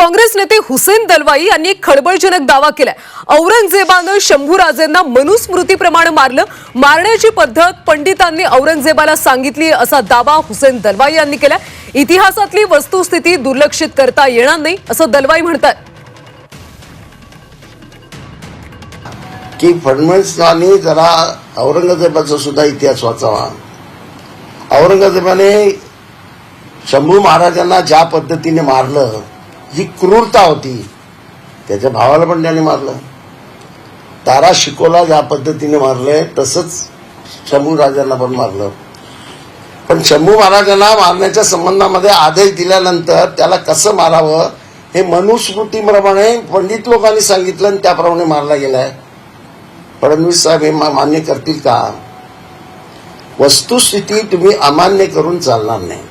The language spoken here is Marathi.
काँग्रेस नेते हुसेन दलवाई यांनी एक खळबळजनक दावा केलाय. औरंगजेबानं शंभूराजेंना मनुस्मृतीप्रमाणे मारलं. मारण्याची पद्धत पंडितांनी औरंगजेबाला सांगितली असा दावा हुसेन दलवाई यांनी केलाय. इतिहासातली वस्तुस्थिती दुर्लक्षित करता येणार नाही असं दलवाई म्हणतात की फडणवीसांनी जरा औरंगजेबाचा सुद्धा इतिहास वाचावा. औरंगजेबाने शंभू महाराजांना ज्या पद्धतीने मारलं ही क्रूरता होती त्याच्या भावाला पण त्याने मारलं. तारा शिकोला ज्या पद्धतीने मारलंय तसंच शंभू राजांना पण मारलं. पण शंभू महाराजांना मारण्याच्या संबंधामध्ये आदेश दिल्यानंतर त्याला कसं मारावं हे मनुस्मृतीप्रमाणे पंडित लोकांनी सांगितलं आणि त्याप्रमाणे मारला गेलाय. फडणवीस साहेब हे मा- मान्य करतील का? वस्तुस्थिती तुम्ही अमान्य करून चालणार नाही.